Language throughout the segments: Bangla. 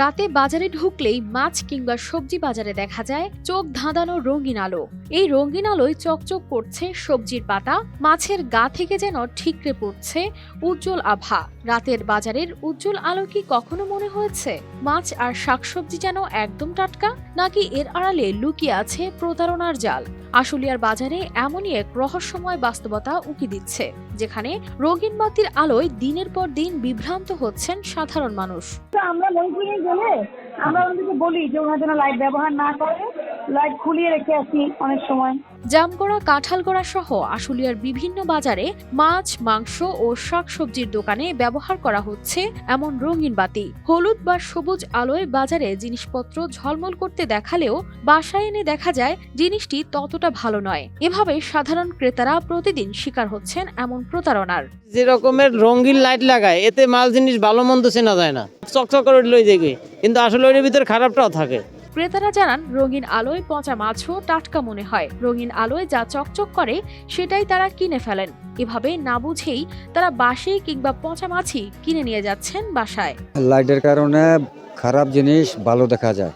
রাতে বাজারে ঢুকলেই মাছ কিংবা সবজি বাজারে দেখা যায়, চোখ ধাঁধানো রঙিন আলো। এই রঙিন আলোয় চকচক করছে সবজির পাতা, মাছের গা থেকে যেন ঠিকরে পড়ছে উজ্জ্বল আভা। রাতের বাজারের উজ্জ্বল আলো কি কখনো মনে হয়েছে? মাছ আর শাকসবজি যেন একদম টাটকা, নাকি এর আড়ালে লুকিয়ে আছে প্রতারণার জাল? আশুলিয়ার বাজারে এমনই এক রহস্যময় বাস্তবতা উকি দিচ্ছে, যেখানে রঙিন বাতির আলোয় দিনের পর দিন বিভ্রান্ত হচ্ছেন সাধারণ মানুষ। আমরা আমরা বলি যে ওনার জন্য লাইট ব্যবহার না করে। লাইট খুলিয়ে রেখে আসি অনেক সময়। জামগড়া কাঁঠালগড়া সহ আশুলিয়ার বিভিন্ন বাজারে মাছ মাংস ও শাকসবজির দোকানে ব্যবহার করা হচ্ছে এমন রঙিন বাতি। হলুদ বা সবুজ আলোয় বাজারে জিনিসপত্র ঝলমল করতে দেখালেও বাসায় এনে দেখা যায় জিনিসটি ততটা ভালো নয়। এভাবে সাধারণ ক্রেতারা প্রতিদিন শিকার হচ্ছেন এমন প্রতারণার। যে রকমের রঙিন লাইট লাগায় এতে মাল জিনিস ভালো মন্দ চেনা যায় না। চকচক করে লই দেখবে কিন্তু আসলে ওইটার ভিতরে খারাপটাও থাকে। ক্রেতারা জানান, রঙিন আলোয় পচা মাছও টাটকা মনে হয়। রঙিন আলোয় যা চকচক করে, সেটাই তারা কিনে ফেলেন। এভাবে না বুঝেই তারা বাসে কিংবা পচা মাছই কিনে নিয়ে যাচ্ছেন বাসায়। লাইটের কারণে খারাপ জিনিস ভালো দেখা যায়।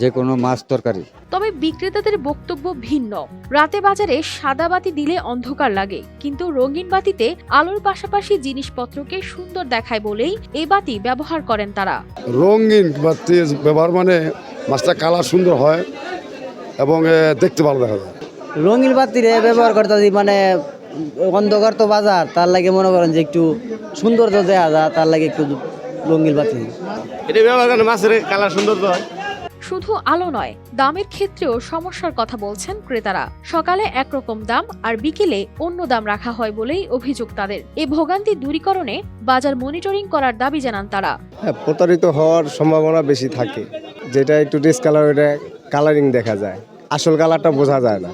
যে কোনো মাছ তরকারি। তবে বিক্রেতাদের বক্তব্য ভিন্ন। রাতে বাজারে সাদা বাতি দিলে অন্ধকার লাগে কিন্তু রঙিন বাতিতে আলোর পাশাপাশি জিনিসপত্রকে সুন্দর দেখায় বলেই এই বাতি ব্যবহার করেন তারা। রঙিন বা তেজ ব্যবহার মানে মাছটা কালার সুন্দর হয় এবং দেখতে ভালো দেখা যায়। রঙিন বাতিরে ব্যবহার করতে মানে অন্ধকার তো বাজার তার লাগে মনে করেন যে একটু সৌন্দর্য দেওয়া যায় তার লাগে একটু রঙিন বাতি। এটা ব্যবহার করে মাছের কালার সুন্দর হয়। শুধু আলো নয় দামের ক্ষেত্রেও সমস্যার কথা বলছেন ক্রেতারা। সকালে একরকম দাম আর বিকেলে অন্য দাম রাখা হয় বলেই অভিযোগ তাদের। এই ভোগান্তি দূরীকরণে বাজার মনিটরিং করার দাবি জানান তারা। হ্যাঁ প্রতারিত হওয়ার সম্ভাবনা বেশি থাকে যেটা একটু ডিসকালার কালারিং দেখা যায়। আসল কালারটা বোঝা যায় না।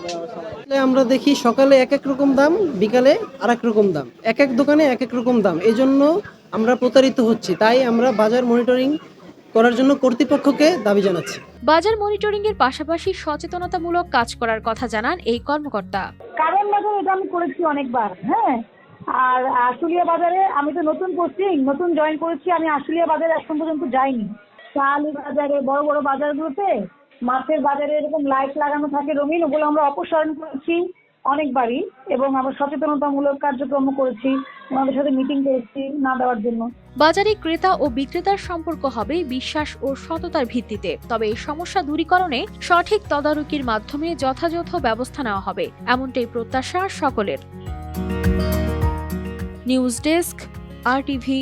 আমরা দেখি সকালে এক এক রকম দাম বিকালে আর এক রকম দাম। এক এক দোকানে এক এক রকম দাম। এই জন্য আমরা প্রতারিত হচ্ছি। তাই আমরা বাজার মনিটরিং করার জন্য কর্তৃপক্ষকে দাবি জানাচ্ছি। বাজার মনিটরিং এর পাশাপাশি সচেতনতামূলক কাজ করার কথা জানান এই কর্মকর্তা। কারণ বাজার এটা আমি করেছি অনেকবার হ্যাঁ? আর আশুলিয়া বাজারে আমি তো নতুন পোস্টিং নতুন জয়েন করেছি আমি আশুলিয়া বাজারে এখন পর্যন্ত যাইনি। চালি বাজারে বড় বড় বাজারগুলোতে মাছের বাজারে এরকম লাইট লাগানো থাকে রঙিন ওগুলো আমরা অপসারণ করেছি অনেকবারই এবং আমরা সচেতনতামূলক কার্যক্রম করেছি। ওনাদের সাথে মিটিং করেছি না দেওয়ার জন্য। বাজারে ক্রেতা ও বিক্রেতার সম্পর্ক হবে বিশ্বাস ও সততার ভিত্তিতে। তবে এই সমস্যা দূরীকরণে সঠিক তদারকির মাধ্যমে যথাযথ ব্যবস্থা নেওয়া হবে, এমনটাই প্রত্যাশা সকলের। News desk, R TV.